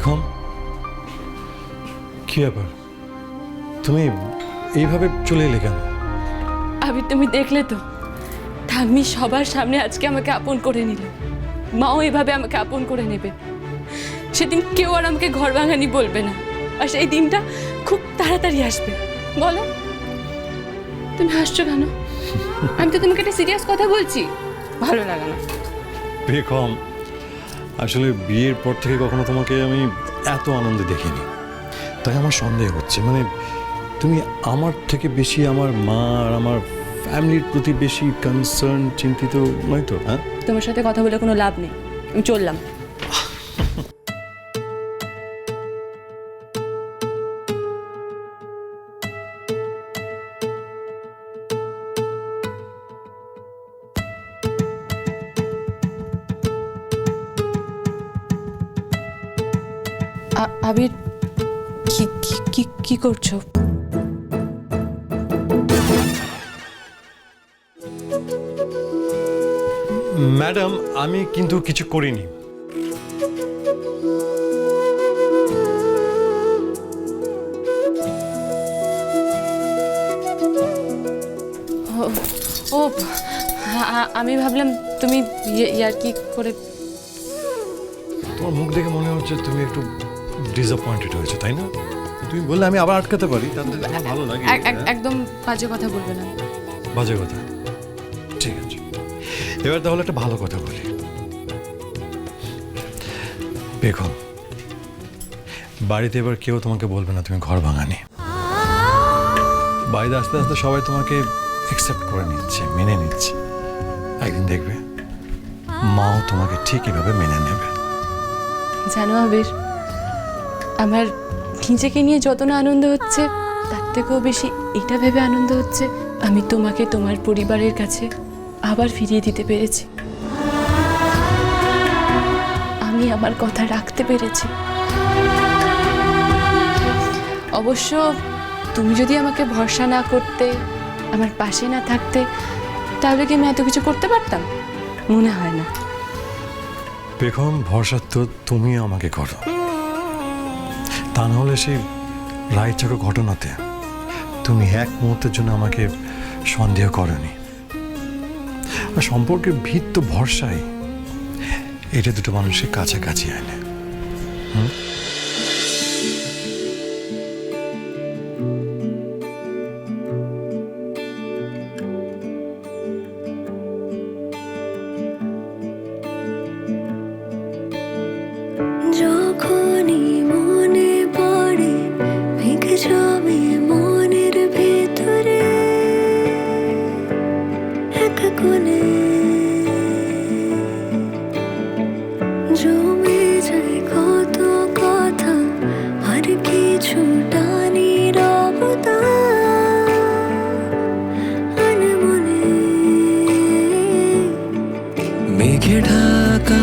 এখন? কি ব্যাপার? তুমি এইভাবে চলে এলে কেন? আবির তুমি দেখলে তো। ঠাম্মি সবার সামনে আজকে আমাকে আপন করে নিল। মাও এভাবে আমাকে আপন করে নেবে। সেদিন কেউ আর আমাকে ঘর ভাঙানি বলবে না। আর সেই দিনটা খুব তাড়াতাড়ি আসবে। বলো। তুমি হাসছো কেন? আমি তো তোমাকে একটা সিরিয়াস কথা বলছি। ভালো লাগে না। বেকম আসলে বিয়ের পর থেকে কখনো তোমাকে আমি এত আনন্দে দেখিনি। তাই আমার সন্দেহ হচ্ছে। মানে তুমি আমার থেকে বেশি আমার মা আর আমার ফ্যামিলির প্রতি বেশি কনসার্ন চিন্তিত নয় তো হ্যাঁ? তোমার সাথে কথা বলে কোনো লাভ নেই। আমি চললাম। আবির কি কি- কি করছ? ম্যাডাম আমি কিন্তু কিছু করিনি। ও আমি ভাবলাম তুমি ইয়ার কি করে তোমার মুখ দেখে মনে হচ্ছে তুমি একটু ডিসঅ্যাপয়েন্টেড হয়েছে তাই না? তুমি বললে আমি আবার আটকাতে পারি তাতে তোমার ভালো লাগে। এক- একদম বাজে কথা বলবে না। বাজে কথা। ঠিক আছে। এবার তাহলে একটা ভালো কথা বলি। বেগম বাড়িতে এবার কেউ তোমাকে বলবে না তুমি ঘর ভাঙানি। বাড়িতে আস্তে আস্তে সবাই তোমাকে অ্যাকসেপ্ট করে নিচ্ছে মেনে নিচ্ছে। একদিন দেখবে মাও তোমাকে ঠিক এভাবে মেনে নেবে। জানো আবির আমার নিজেকে নিয়ে যত না আনন্দ হচ্ছে তার থেকেও বেশি এটা ভেবে আনন্দ হচ্ছে আমি তোমাকে তোমার পরিবারের কাছে আবার ফিরিয়ে দিতে পেরেছি। আমি আমার কথা রাখতে পেরেছি। অবশ্য তুমি যদি আমাকে ভরসা না করতে আমার পাশে না থাকতে তাহলে কি আমি এত কিছু করতে পারতাম? মনে হয় না। বেগম ভরসা তো তুমি আমাকে করো। তা না হলে সেই রায়চাকো ঘটনাতে তুমি এক মুহূর্তের জন্য আমাকে সন্দেহ করনি। আর সম্পর্কের ভিত্ত তো ভরসাই এটা দুটো মানুষের কাছাকাছি আনে যখনই কোণে জমে যায় কত কথা আর কিছু টানি রবতা। আনমনে মেঘে ঢাকা